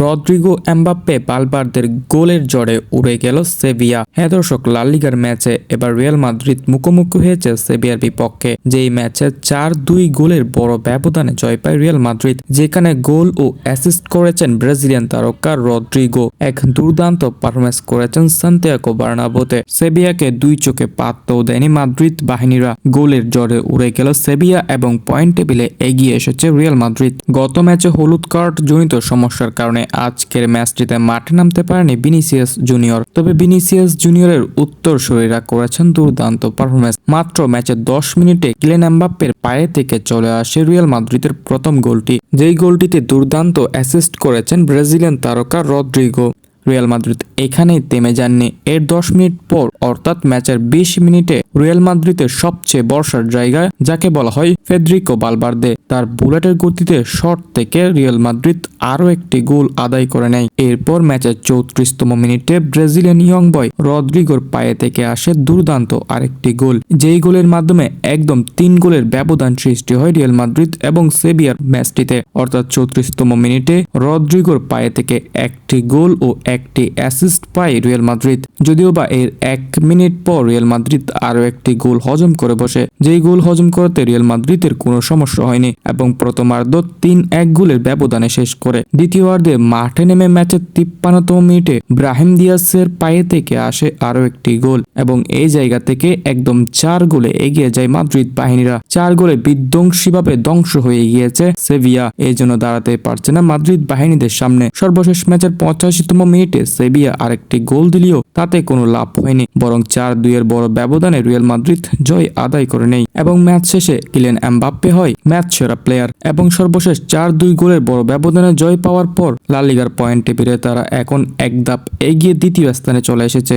Rodrigo Mbappe বালবারদের গোলের জড়ে উড়ে গেল সেভিয়া। হ্যাঁ দর্শক লালিগার ম্যাচে এবার রিয়াল মাদ্রিদ মুখোমুখি হয়েছে সেভিয়ার বিপক্ষে। যেই ম্যাচে চার দুই গোলের বড় ব্যবধানে জয় পায় রিয়াল মাদ্রিদ, যেখানে গোল ও অ্যাসিস্ট করেছেন ব্রাজিলিয়ান তারকা রদ্রিগো। এক দুর্দান্ত পারফরমেন্স করেছেন সান্তিয়াকো বার্নাবোতে। সেভিয়াকে দুই চোখে পাত্তাও দেয়নি মাদ্রিদ বাহিনীরা। গোলের জড়ে উড়ে গেল সেভিয়া এবং পয়েন্ট টেবিলে এগিয়ে এসেছে রিয়াল মাদ্রিদ। গত ম্যাচে হলুদ কার্ড জনিত সমস্যার কারণে আজকের ম্যাচটিতে মাঠে নামতে পারেনি বিনিসিয়াস জুনিয়র। তবে বিনিসিয়াস জুনিয়রের উত্তর শরীরা করেছেন দুর্দান্ত পারফরমেন্স মাত্র ম্যাচের দশ মিনিটে কিলেন এম্বাপ্পের পায়ে থেকে চলে আসে রিয়াল মাদ্রিদের প্রথম গোলটি। যেই গোলটিতে দুর্দান্ত অ্যাসিস্ট করেছেন ব্রাজিলিয়ান তারকা রদ্রিগো। রিয়াল মাদ্রিদ এখানেই থেমে যাননি। এর দশ মিনিট পর অর্থাৎ ম্যাচের বিশ মিনিটে রিয়াল মাদ্রিদের সবচেয়ে বর্ষার জায়গা, যাকে বলা হয় ফেদ্রিকো বালবার্দে। তার বুলেটের গতিতে শট থেকে রিয়াল মাদ্রিদ আরও একটি গোল আদায় করে নেয়। এরপর ম্যাচের চৌত্রিশতম মিনিটে ব্রাজিলিয়ান ইয়ং বয় রদ্রিগোর পায়ে থেকে আসে দুর্দান্ত আরেকটি গোল। যেই গোলের মাধ্যমে একদম তিন গোলের ব্যবধান সৃষ্টি হয় রিয়াল মাদ্রিদ এবং সেভিয়ার ম্যাচটিতে। অর্থাৎ চৌত্রিশতম মিনিটে রদ্রিগোর পায়ে থেকে একটি গোল ও একটি অ্যাসিস্ট পায় রিয়াল মাদ্রিদ, যদিও বা এর এক মিনিট পর রিয়াল মাদ্রিদ আরও একটি গোল হজম করে বসে। যেই গোল হজম করতে রিয়াল মাদ্রিদের কোনো সমস্যা হয়নি এবং প্রথমার্ধ তিন এক গোলের ব্যবধানে শেষ করে। দ্বিতীয়ার্ধে মাঠে নেমে ম্যাচের তিপ্পান্নতম মিনিটে ব্রাহিম দিয়াসের পায়ে থেকে আসে আরও একটি গোল এবং এই জায়গা থেকে একদম চার গোলে এগিয়ে যায় মাদ্রিদ বাহিনীরা। চার গোলে বিধ্বংসীভাবে ধ্বংস হয়ে গিয়েছে সেভিয়া। এই জন্য দাঁড়াতে পারছে না মাদ্রিদ বাহিনীদের সামনে। সর্বশেষ ম্যাচের পঁচাশিতম মিনিটে সেভিয়া আরেকটি গোল দিলেও তাতে কোনো লাভ হয়নি। বরং চার দুইয়ের বড় ব্যবধানে রিয়াল মাদ্রিদ জয় আদায় করে নেই এবং ম্যাচ শেষে কিলেন এমবাপ্পে হয় ম্যাচ সেরা প্লেয়ার এবং সর্বশেষ চার দুই গোলের বড় ব্যবধানে জয় পাওয়ার পর লালিগার পয়েন্ট টেবিলে তারা এখন এক ধাপ এগিয়ে দ্বিতীয় স্থানে চলে এসেছে।